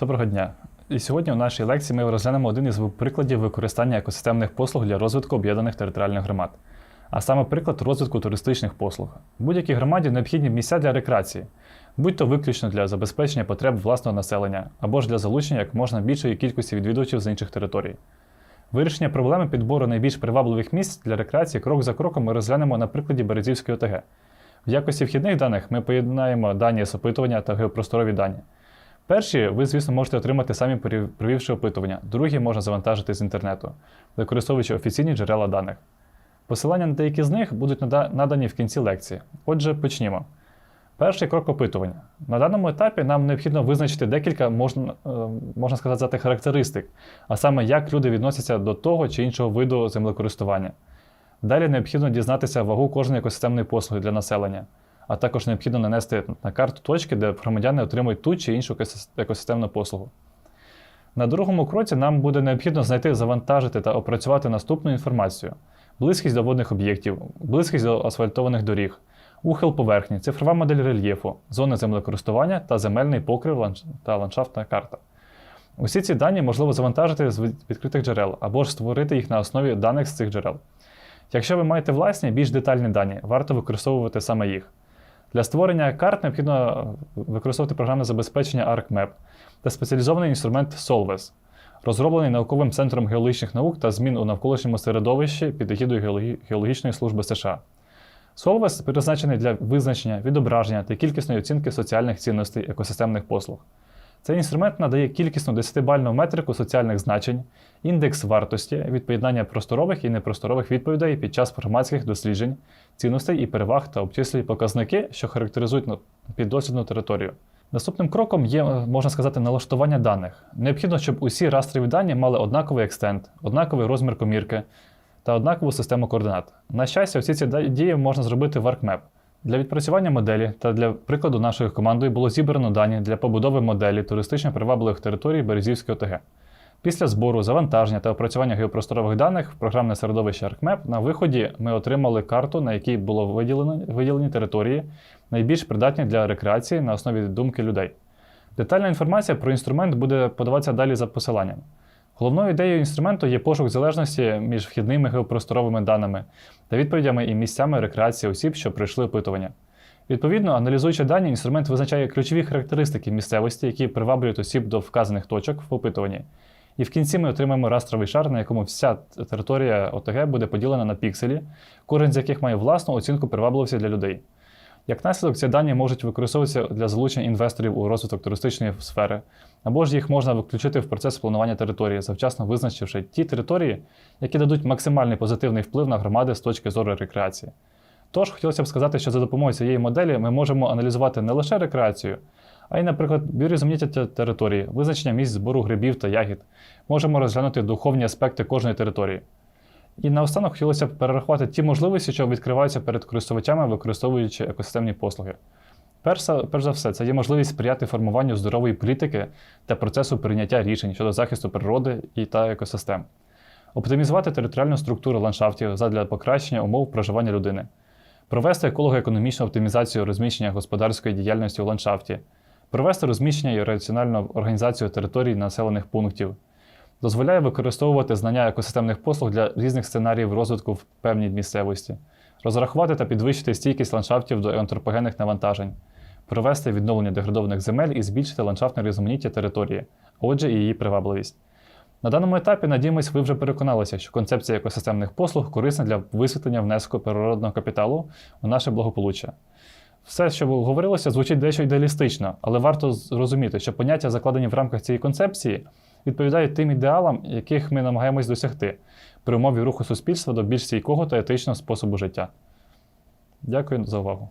Доброго дня! І сьогодні у нашій лекції ми розглянемо один із прикладів використання екосистемних послуг для розвитку об'єднаних територіальних громад, а саме приклад розвитку туристичних послуг. Будь-якій громаді необхідні місця для рекреації, будь-то виключно для забезпечення потреб власного населення або ж для залучення як можна більшої кількості відвідувачів з інших територій. Вирішення проблеми підбору найбільш привабливих місць для рекреації крок за кроком ми розглянемо на прикладі Березівської ОТГ. В якості вхідних даних ми поєднаємо дані з опитування та геопросторові дані. Перші ви, звісно, можете отримати самі провівши опитування, другі можна завантажити з інтернету, використовуючи офіційні джерела даних. Посилання на деякі з них будуть надані в кінці лекції. Отже, почнімо. Перший крок опитування. На даному етапі нам необхідно визначити декілька, можна, е, можна сказати, характеристик, а саме як люди відносяться до того чи іншого виду землекористування. Далі необхідно дізнатися вагу кожної екосистемної послуги для населення, а також необхідно нанести на карту точки, де громадяни отримують ту чи іншу екосистемну послугу. На другому кроці нам буде необхідно знайти, завантажити та опрацювати наступну інформацію: близькість до водних об'єктів, близькість до асфальтованих доріг, ухил поверхні, цифрова модель рельєфу, зони землекористування та земельний покрив та ландшафтна карта. Усі ці дані можливо завантажити з відкритих джерел або ж створити їх на основі даних з цих джерел. Якщо ви маєте власні, більш детальні дані, варто використовувати саме їх. Для створення карт необхідно е, використовувати програмне забезпечення ArcMap та спеціалізований інструмент Solves, розроблений науковим центром геологічних наук та змін у навколишньому середовищі під егідою Геологічної служби США. Solves призначений для визначення, відображення та кількісної оцінки соціальних цінностей екосистемних послуг. Цей інструмент надає кількісну 10-бальну метрику соціальних значень, індекс вартості від поєднання просторових і непросторових відповідей під час громадських досліджень, цінностей і переваг та обчислює показники, що характеризують ну, піддослідну територію. Наступним кроком є, можна сказати, налаштування даних. Необхідно, щоб усі растрові дані мали однаковий екстент, однаковий розмір комірки та однакову систему координат. На щастя, всі ці дії можна зробити в ArcMap. Для відпрацювання моделі та для прикладу нашою командою було зібрано дані для побудови моделі туристично привабливих територій Березівської ОТГ. Після збору, завантаження та опрацювання геопросторових даних в програмне середовище ArcMap на виході ми отримали карту, на якій було виділено, виділені території, найбільш придатні для рекреації на основі думки людей. Детальна інформація про інструмент буде подаватися далі за посиланням. Головною ідеєю інструменту є пошук залежності між вхідними геопросторовими даними та відповідями і місцями рекреації осіб, що пройшли опитування. Відповідно, аналізуючи дані, інструмент визначає ключові характеристики місцевості, які приваблюють осіб до вказаних точок в опитуванні. І в кінці ми отримаємо растровий шар, на якому вся територія ОТГ буде поділена на пікселі, кожен з яких має власну оцінку привабливості для людей. Як наслідок, ці дані можуть використовуватися для залучення інвесторів у розвиток туристичної сфери, або ж їх можна включити в процес планування території, завчасно визначивши ті території, які дадуть максимальний позитивний вплив на громади з точки зору рекреації. Тож хотілося б сказати, що за допомогою цієї моделі ми можемо аналізувати не лише рекреацію, а й, наприклад, біорізноманіття території, визначення місць збору грибів та ягід. Можемо розглянути духовні аспекти кожної території. І наостанок хотілося б перерахувати ті можливості, що відкриваються перед користувачами, використовуючи екосистемні послуги. Перш, за- все, це є можливість сприяти формуванню здорової політики та процесу прийняття рішень щодо захисту природи і та екосистем, оптимізувати територіальну структуру ландшафтів задля покращення умов проживання людини, провести еколого-економічну оптимізацію розміщення господарської діяльності у ландшафті, провести розміщення і раціональну організацію територій населених пунктів, дозволяє використовувати знання екосистемних послуг для різних сценаріїв розвитку в певній місцевості, розрахувати та підвищити стійкість ландшафтів до антропогенних навантажень, провести відновлення деградованих земель і збільшити ландшафтне різноманіття території, отже, і її привабливість. На даному етапі, надіємось, ви вже переконалися, що концепція екосистемних послуг корисна для висвітлення внеску природного капіталу у наше благополуччя. Все, що говорилося, звучить дещо ідеалістично, але варто зрозуміти, що поняття, закладені в рамках цієї концепції, відповідають тим ідеалам, яких ми намагаємось досягти при умові руху суспільства до більш стійкого та етичного способу життя. Дякую за увагу.